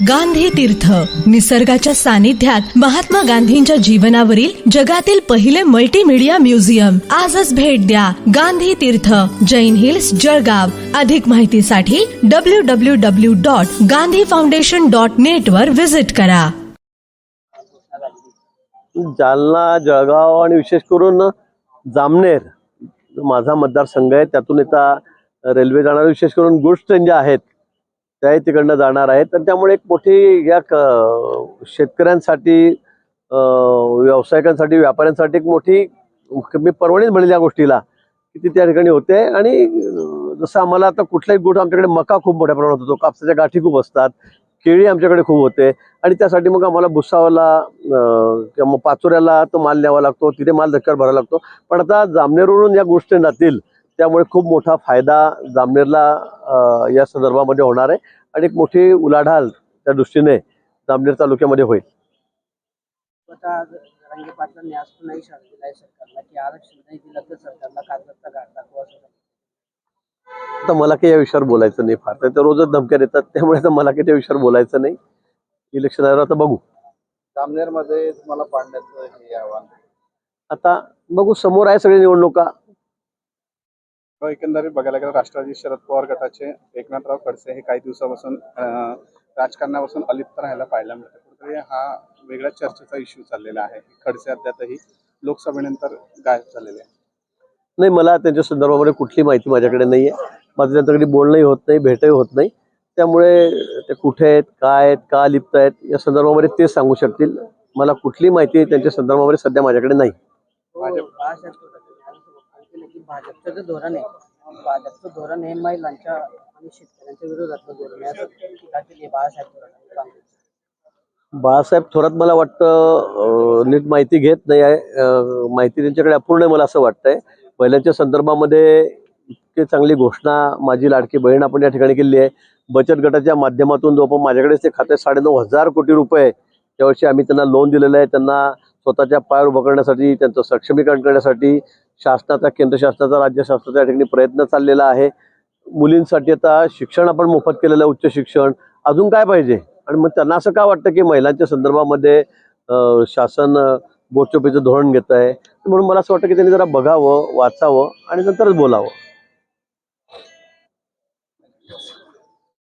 गांधी तीर्थ. निसर्गाच्या सानिध्यात महात्मा गांधींच्या जीवनावरील जगातील पहिले मल्टीमीडिया म्युझियम आजच भेट द्या गांधी तीर्थ. जैन हिल्स जळगाव. अधिक माहितीसाठी W W W dot Gandhi foundation dot net वर व्हिजिट करा. जालना जळगाव आणि विशेष करून जामनेर माझा मतदारसंघ आहे त्यातून आता रेल्वे जाणार विशेष करून गुड्स ट्रेन ज्या आहेत त्याही तिकडनं जाणार आहेत. तर त्यामुळे एक मोठी या क- शेतकऱ्यांसाठी व्यावसायिकांसाठी व्यापाऱ्यांसाठी एक मोठी मी परवणीच म्हणेल या गोष्टीला की ती त्या ठिकाणी होते. आणि जसं आम्हाला आता कुठलाही गुड आमच्याकडे मका खूप मोठ्या प्रमाणात होतो. कापसाच्या गाठी खूप असतात. केळी आमच्याकडे खूप होते. आणि त्यासाठी मग आम्हाला भुसावाला किंवा मग पाचोऱ्याला तो माल न्यावा लागतो. तिथे माल धक्क्यावर भरावा लागतो. पण आता जामनेरवरून या गोष्टी जातील त्यामुळे खूप मोठा फायदा जामनेरला या संदर्भामध्ये होणार आहे आणि एक मोठी उलाढाल त्या दृष्टीने जामनेर तालुक्यामध्ये होईल. आता तर मला काही या विषयावर बोलायचं नाही फार तर रोजच धमक्या देतात त्यामुळे मला काही त्या विषयावर बोलायचं नाही. इलेक्शन आल्यावर आता बघू. जामनेरमध्ये तुम्हाला पाडण्याचं हे आव्हान? आता बघू समोर आहे सगळी निवडणुका. एकंदरीत बघायला गेलं राष्ट्रवादी शरद पवार गटाचे एकनाथराव खडसे हे काही दिवसापासून राजकारणापासून अलिप्त राहायला पाहायला मिळतं कुठेतरी हा वेगळ्या चर्चेचा इश्यू चाललेला आहे. खडसे अद्यापही लोकसभेनंतर गायब झालेले आहे नाही मला त्यांच्या संदर्भामध्ये कुठली माहिती माझ्याकडे नाही आहे माझं त्यांच्याकडे बोलणंही होत नाही भेटही होत नाही. त्यामुळे ते कुठे आहेत काय आहेत का लिप्त आहेत या संदर्भामध्ये ते सांगू शकतील. मला कुठली माहिती त्यांच्या संदर्भामध्ये सध्या माझ्याकडे नाही भाजप बाळासाहेब थोरात यांनी असं वक्तव्य केलं की भाजपचं जे धोरण आहे भाजपचं धोरण हे महिलांच्या आणि शेतकऱ्यांच्या विरोधातलं धोरण आहे. असं टीका केली आहे बाळासाहेब थोरात काँग्रेस बाळासाहेब थोरात मला वाटतं नीट माहिती घेत नाही आहे. माहिती त्यांच्याकडे अपूर्ण आहे मला असं वाटतंय. महिलांच्या संदर्भामध्ये इतकी चांगली घोषणा माझी लाडकी बहीण आपण या ठिकाणी केली आहे. बचत गटाच्या माध्यमातून जो माझ्याकडेच ते खाते साडेनऊ हजार कोटी रुपये यावर्षी आम्ही त्यांना लोन दिलेलं आहे. त्यांना स्वतःच्या पायावर उभं करण्यासाठी त्यांचं सक्षमीकरण करण्यासाठी शासनाचा केंद्र शासनाचा राज्य शासनाचा या ठिकाणी प्रयत्न चाललेला आहे. मुलींसाठी आता शिक्षण आपण मोफत केलेलं आहे उच्च शिक्षण. अजून काय पाहिजे? आणि मग त्यांना असं का वाटतं की महिलांच्या संदर्भामध्ये शासन बोटचोपीचं धोरण घेत आहे म्हणून मला असं वाटतं की त्यांनी जरा बघावं वाचावं आणि नंतरच बोलावं.